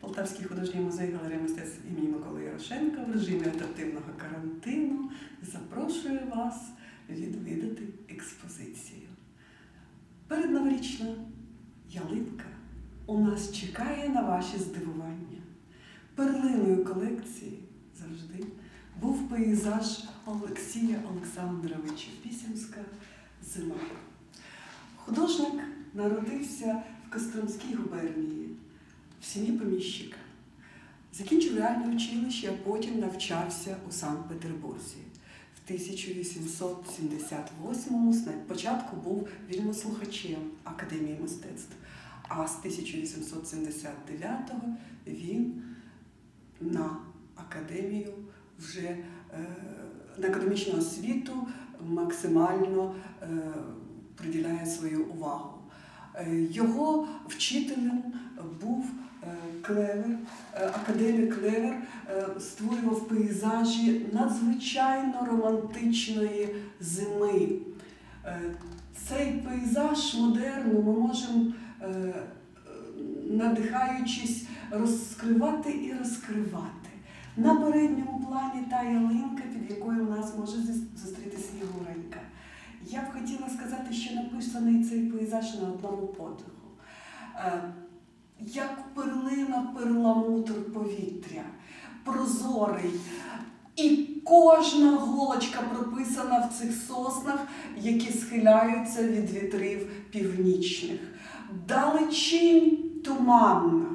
Полтавський художній музей галереї мистецтв імені Миколи Ярошенка в режимі адаптивного карантину запрошує вас відвідати експозицію. Передноворічна ялинка у нас чекає на ваші здивування. Перлиною колекції завжди був пейзаж Олексія Олександровича Пісімська Зима. Художник народився в Костромській губернії сім'ї поміщика. Закінчив реальне училище, а потім навчався у Санкт-Петербурзі. В 1878-му спочатку був вільнослухачем Академії мистецтв, а з 1879-го він на академію вже е, на академічну освіту максимально е, приділяє свою увагу. Е, Його вчителем був Клевер, е, академік Клевер е, створював пейзажі надзвичайно романтичної зими. Е, Цей пейзаж модерну ми можемо, е, е, надихаючись, розкривати і розкривати. На передньому плані та ялинка, під якою у нас може зус- зустріти снігуренька. Я б хотіла сказати, що написаний цей пейзаж на одному подиху. Як перлина перламутр повітря, прозорий. І кожна голочка прописана в цих соснах, які схиляються від вітрів північних. Далечінь туманна.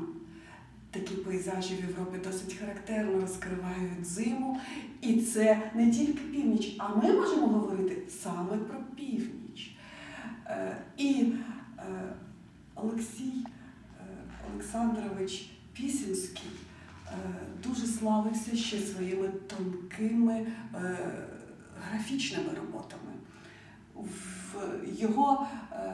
Такі пейзажі в Європі досить характерно розкривають зиму. І це не тільки північ, а ми можемо говорити саме про північ. Е, І е, Олексій Олександрович Пісінський е, дуже славився ще своїми тонкими е, графічними роботами. В його е,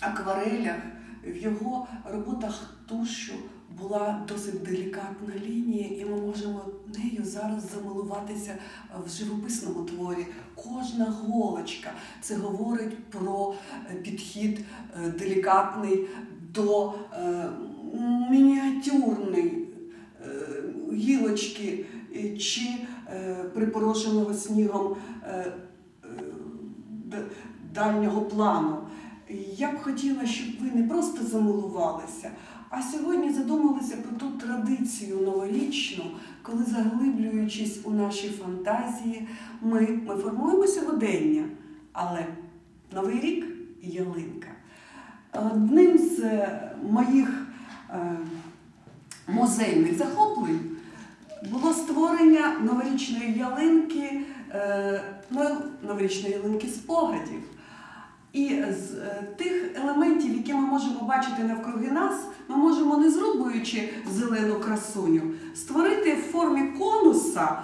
акварелях, в його роботах тушу була досить делікатна лінія, і ми можемо нею зараз замилуватися в живописному творі. Кожна голочка це говорить про підхід делікатний до е, мініатюрної е, гілочки е, чи припорошеного снігом дальнього плану. Я б хотіла, щоб ви не просто замилувалися, а сьогодні задумалися про ту традицію новорічну, коли заглиблюючись у наші фантазії, ми, ми формуємо сьогодення, але Новий рік ялинка. Одним з е, моїх е, музейних захоплень було створення новорічної ялинки, е, ну, новорічної ялинки спогадів. І з тих елементів, які ми можемо бачити навкруги нас, ми можемо, не зрубуючи зелену красуню, створити в формі конуса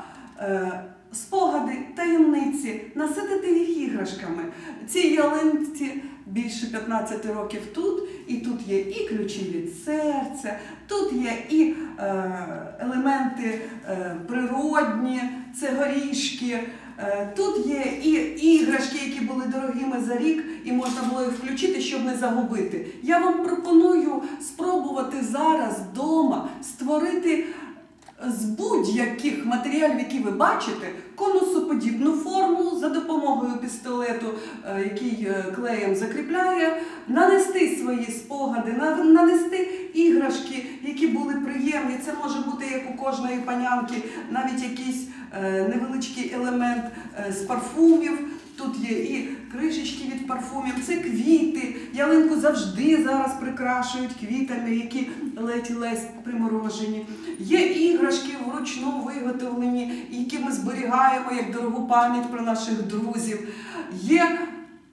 спогади, таємниці, наситити їх іграшками. Цій ялинці більше 15 років тут, і тут є і ключі від серця, тут є і е, елементи е, природні, це горішки. Е, Тут є і іграшки, які були дорогими за рік, і можна було їх включити, щоб не загубити. Я вам пропоную спробувати зараз вдома створити з будь-яких матеріалів, які ви бачите, конусоподібну форму за допомогою пістолету, е, який е, клеєм закріпляє, нанести свої спогади, нанести іграшки, які були приємні. Це може бути як у кожної панянки, навіть якийсь е, невеличкий елемент з парфумів. Тут є і кришечки від парфумів, це квіти. Ялинку завжди зараз прикрашують квітами, які ледь-ледь приморожені. Є іграшки вручну виготовлені, які ми зберігаємо як дорогу пам'ять про наших друзів. Є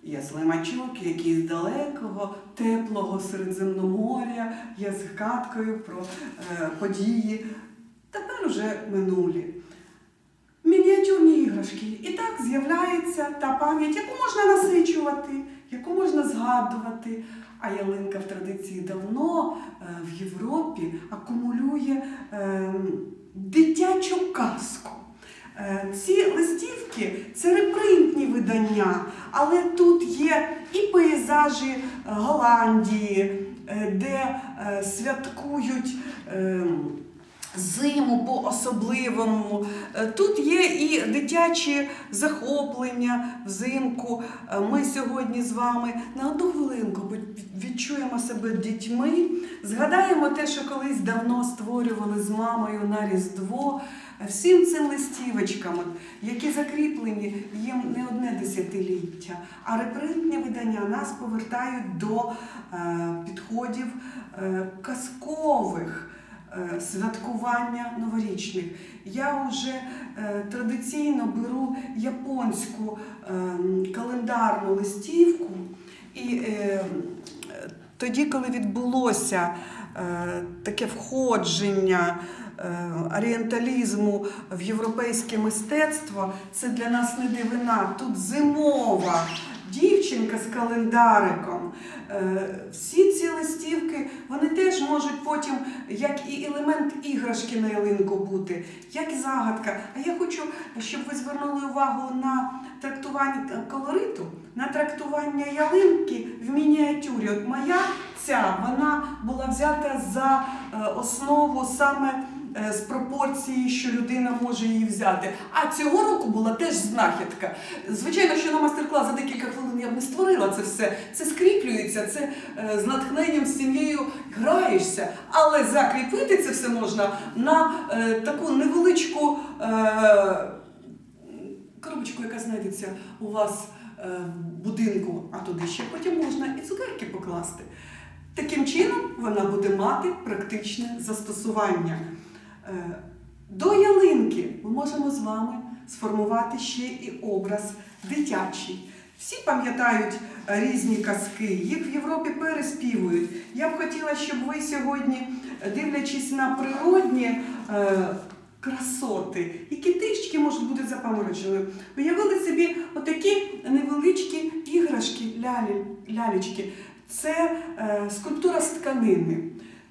Є слимачок, який з далекого, теплого Середземноморя, є згадкою про е, події, тепер уже минулі. Мініатюрні іграшки. І так з'являється та пам'ять, яку можна насичувати, яку можна згадувати. А ялинка в традиції давно е, в Європі акумулює е, дитячу казку. Е, Ці листівки це репринтні видання, але тут є і пейзажі Голландії, де святкують. Зиму по-особливому. Е, Тут є і дитячі захоплення взимку. Е, Ми сьогодні з вами на одну хвилинку відчуємо себе дітьми, згадаємо те, що колись давно створювали з мамою на Різдво. Е, Всім цим листівочкам, які закріплені їм не одне десятиліття, а репринтні видання нас повертають до підходів казкових святкування новорічних. Я вже е, традиційно беру японську е, календарну листівку, і е, тоді, коли відбулося е, таке входження е, орієнталізму в європейське мистецтво, це для нас не дивина. Тут зимова дівчинка з календариком. Е, Всі ці листівки вони теж можуть потім, як і елемент іграшки на ялинку бути, як і загадка. А я хочу, щоб ви звернули увагу на трактування колориту, на трактування ялинки в мініатюрі. От моя ця вона була взята за е, основу саме е, з пропорції, що людина може її взяти. А цього року була теж знахідка. Звичайно, що на мастер-клас за декілька хвилин я б не створила це все. Це скріплюється, це е, з натхненням з сім'єю граєшся. Але закріпити це все можна на е, таку невеличку. Е, коробочку, яка знайдеться у вас е, в будинку, а туди ще потім можна і цукерки покласти. Таким чином вона буде мати практичне застосування. Е, До ялинки ми можемо з вами сформувати ще і образ дитячий. Всі пам'ятають різні казки, їх в Європі переспівують. Я б хотіла, щоб ви сьогодні, дивлячись на природні е, красоти, які трішки можуть бути запаморочені, уявили собі отакі невеличкі іграшки, лялі, лялечки. Це е, скульптура з тканини.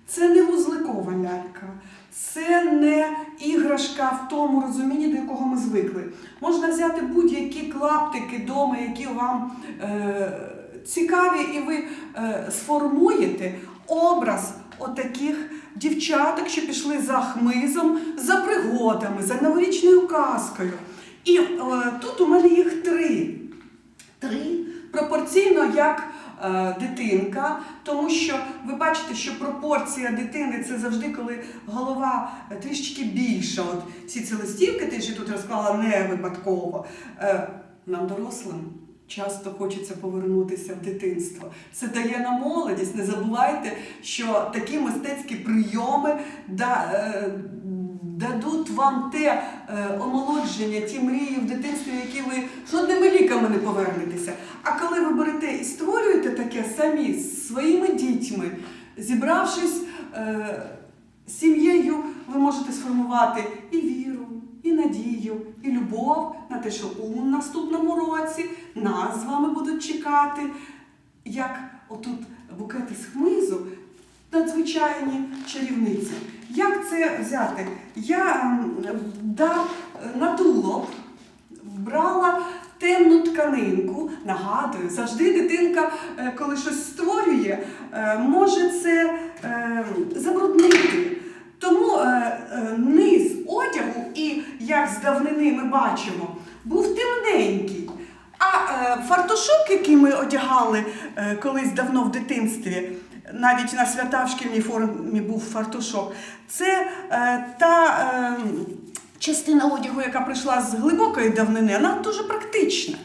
Це не вузликова лялька, це не іграшка в тому розумінні, до якого ми звикли. Можна взяти будь-які клаптики вдома, які вам е, цікаві, і ви е, сформуєте образ отаких дівчаток, що пішли за хмизом, за пригодами, за новорічною казкою. І е, тут у мене їх три. Три пропорційно як дитинка, тому що ви бачите, що пропорція дитини це завжди, коли голова е, трішечки більша. От всі ці листівки, ти ж тут розклала не випадково. Е, нам дорослим. Часто хочеться повернутися в дитинство. Це дає нам молодість. Не забувайте, що такі мистецькі прийоми да, е, дадуть вам те е, омолодження, ті мрії в дитинстві, які ви жодними ліками не повернетеся. А коли ви берете і створюєте таке самі з своїми дітьми, зібравшись е, сім'єю, ви можете сформувати і віру, і надію, і любов на те, що у наступному році нас з вами будуть чекати, як отут букети з хмизу, надзвичайні чарівниці. Як це взяти? Я ем, дав е, на тулок, брала темну тканинку. Нагадую, завжди дитинка, е, коли щось створює, е, може це е, забруднити. Тому низ одягу, і як з давнини ми бачимо, був темненький. А е, фартушок, який ми одягали е, колись давно в дитинстві, навіть на свята в шкільній формі був фартушок, це е, та е, частина одягу, яка прийшла з глибокої давнини, вона дуже практична.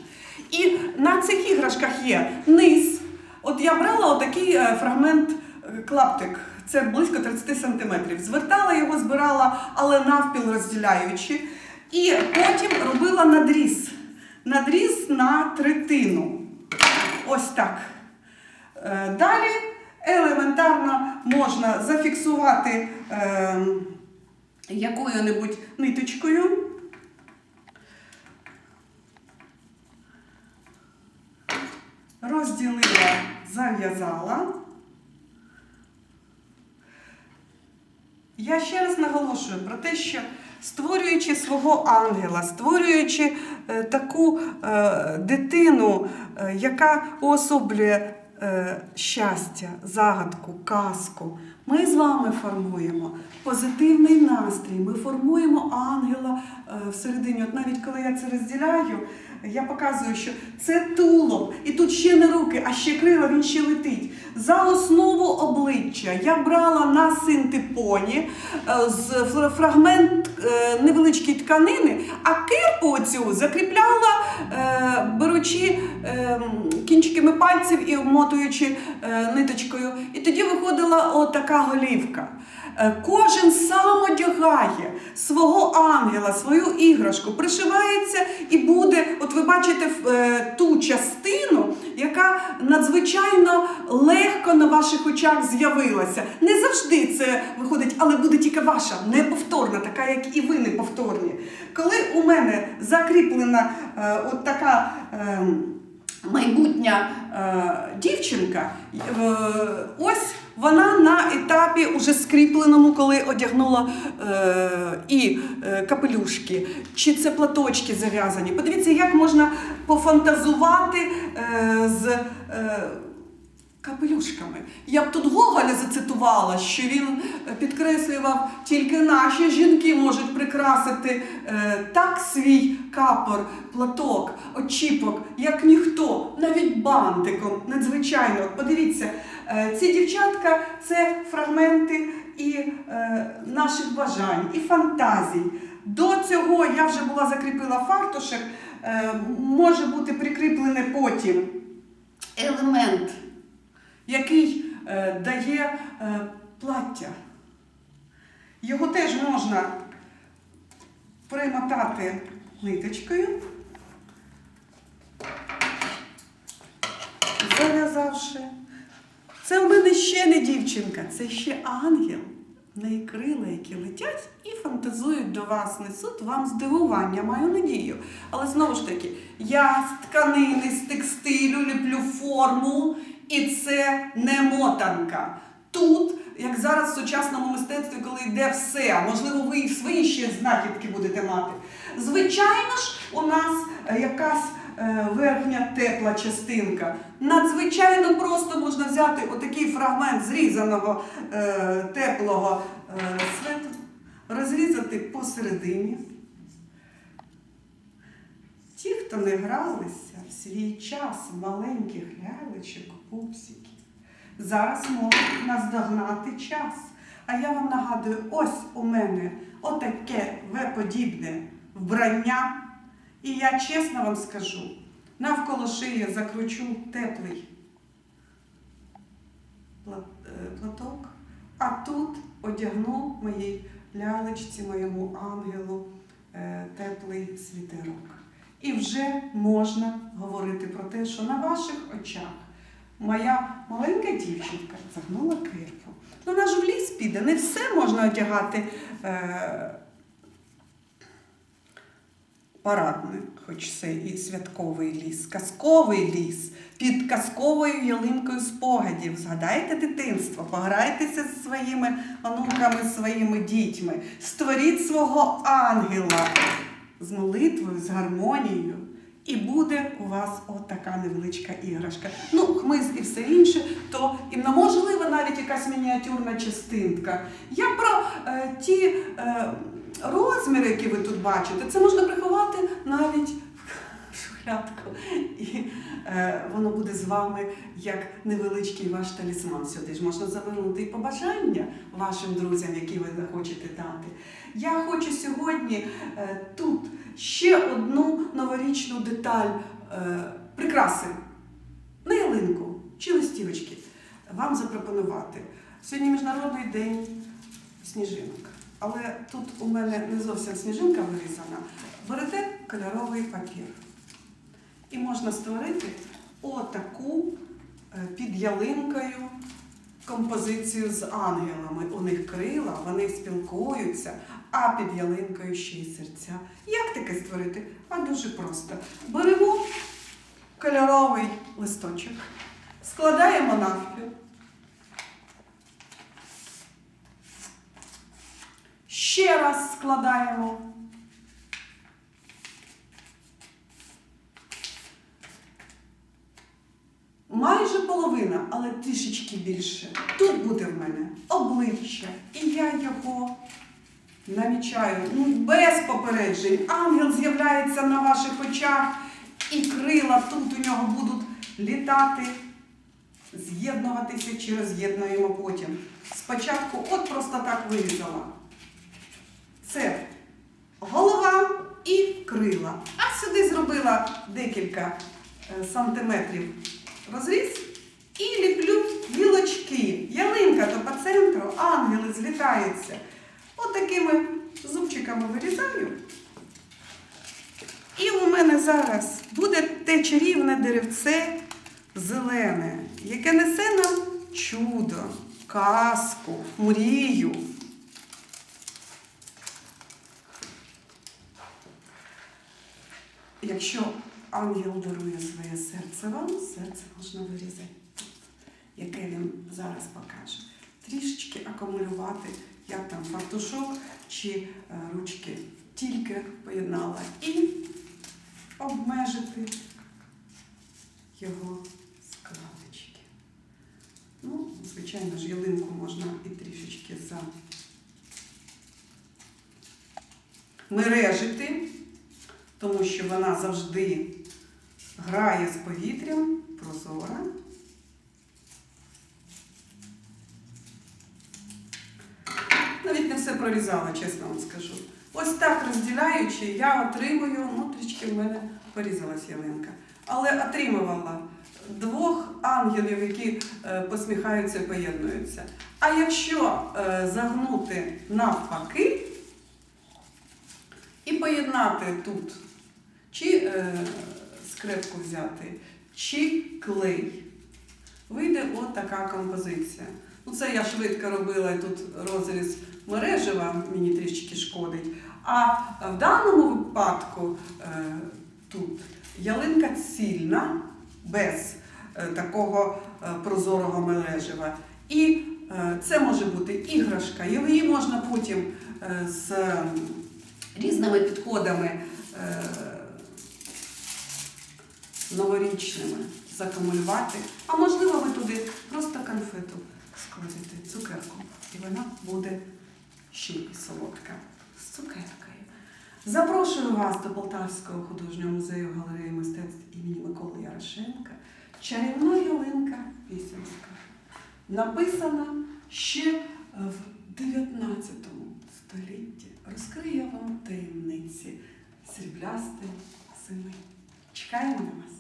І на цих іграшках є низ. От я брала отакий е, фрагмент е, клаптик. Це близько 30 сантиметрів. Звертала його, збирала, але навпіл розділяючи. І потім робила надріз. Надріз на третину. Ось так. Е, Далі елементарно можна зафіксувати е, якою-небудь ниточкою. Розділила, зав'язала. Я ще раз наголошую про те, що створюючи свого ангела, створюючи е, таку е, дитину, е, яка уособлює щастя, загадку, казку. Ми з вами формуємо позитивний настрій, ми формуємо ангела е, всередині. От навіть коли я це розділяю, я показую, що це тулуб, і тут ще не руки, а ще крила, він ще летить. За основу обличчя я брала на синтепоні е, з фрагмент е, невеличкої тканини, а кирпу оцю закріпляла, беручи кінчиками пальців і обмотуючи ниточкою. І тоді виходила отака голівка. Е, Кожен сам одягає свого ангела, свою іграшку, пришивається і буде, от ви бачите е, ту частину, яка надзвичайно легко на ваших очах з'явилася. Не завжди це виходить, але буде тільки ваша, неповторна, така, як і ви неповторні. Коли у мене закріплена е, от така. майбутня е, дівчинка, е, ось вона на етапі уже скріпленому, коли одягнула е, і е, капелюшки, чи це платочки зав'язані. Подивіться, як можна пофантазувати е, з. Е, Капелюшками. Я б тут Гоголя зацитувала, що він підкреслював, тільки наші жінки можуть прикрасити е, так свій капор, платок, очіпок, як ніхто, навіть бантиком. Надзвичайно. Подивіться, ці дівчатка це фрагменти і е, наших бажань, і фантазій. До цього я вже була закріпила фартушек, е, може бути прикріплене потім елемент який е, дає е, плаття. Його теж можна примотати ниточкою, зав'язавши. Це в мене ще не дівчинка, це ще ангел. В неї крила, які летять і фантазують до вас, несуть вам здивування, маю надію. Але знову ж таки, я з тканини, з текстилю ліплю форму, і це не мотанка. Тут, як зараз в сучасному мистецтві, коли йде все, можливо, ви і свої ще знахідки будете мати. Звичайно ж, у нас якась верхня тепла частинка. Надзвичайно просто можна взяти отакий фрагмент зрізаного е, теплого е, свету, розрізати посередині. Ті, хто не гралися в свій час маленьких лялечок, пупсиків, зараз можуть наздогнати час. А я вам нагадую, ось у мене отаке В-подібне вбрання. І я чесно вам скажу, навколо шиї закручу теплий е, платок, а тут одягну моїй лялечці, моєму ангелу е, теплий світерок. І вже можна говорити про те, що на ваших очах моя маленька дівчинка загнула кирпу. Ну, вона ж в ліс піде, не все можна одягати е, парадне, хоч це і святковий ліс, казковий ліс, під казковою ялинкою спогадів. Згадайте дитинство, пограйтеся зі своїми онуками, своїми дітьми, створіть свого ангела з молитвою, з гармонією. І буде у вас отака невеличка іграшка. Ну, хмиз і все інше, то і можливо навіть якась мініатюрна частинка. Я про е, ті е, розміри, які ви тут бачите, це можна приховати навіть в шухлядку. І е, воно буде з вами як невеличкий ваш талісман. Сюди ж можна завернути і побажання вашим друзям, які ви захочете дати. Я хочу сьогодні е, тут ще одну новорічну деталь е, прикраси на ялинку чи листівочки вам запропонувати. Сьогодні Міжнародний день сніжинок. Але тут у мене не зовсім сніжинка вирізана. Берете кольоровий папір. І можна створити отаку е, під ялинкою композицію з ангелами. У них крила, вони спілкуються, а під ялинкою ще й серця. Як таке створити? А дуже просто. Беремо кольоровий листочок, складаємо навпіл. Ще раз складаємо. Майже половина, але трішечки більше. Тут буде в мене обличчя. І я його намічаю. Ну, без попереджень. Ангел з'являється на ваших очах, і крила тут у нього будуть літати, з'єднуватися чи роз'єднуємо потім. Спочатку от просто так вирізала. Це голова і крила. А сюди зробила декілька е, сантиметрів розріз і ліплю гілочки. Ялинка то по центру, ангели злітаються. От зубчиками вирізаю. І у мене зараз буде те чарівне деревце зелене, яке несе нам чудо, казку, мрію. Якщо ангел дарує своє серце вам, серце можна вирізати яке він зараз покаже. Трішечки акумулювати, як там фартушок чи е, ручки. Тільки поєднала і обмежити його складочки. Ну, звичайно ж, ялинку можна і трішечки за мережити, тому що вона завжди грає з повітрям, прозора. Навіть не все прорізала, чесно вам скажу. Ось так розділяючи, я отримую, ну трішки в мене порізалась ялинка. Але отримувала двох ангелів, які е, посміхаються і поєднуються. А якщо е, загнути навпаки і поєднати тут, чи е, скрепку взяти, чи клей, вийде от така композиція. Ну, це я швидко робила, і тут розріз мережева мені трішки шкодить. А в даному випадку е, тут ялинка цільна, без е, такого е, прозорого мережева. І е, це може бути іграшка, її можна потім е, з різними підходами е, новорічними закамулювати. А можливо, ви туди просто конфету складете, цукерку, і вона буде ще й солодка з цукеркою. Запрошую вас до Полтавського художнього музею галереї мистецтв імені Миколи Ярошенка. Чарівна ялинка Пісянська. Написана ще в 19 столітті. Розкриє вам таємниці сріблястої зими. Чекаємо на вас!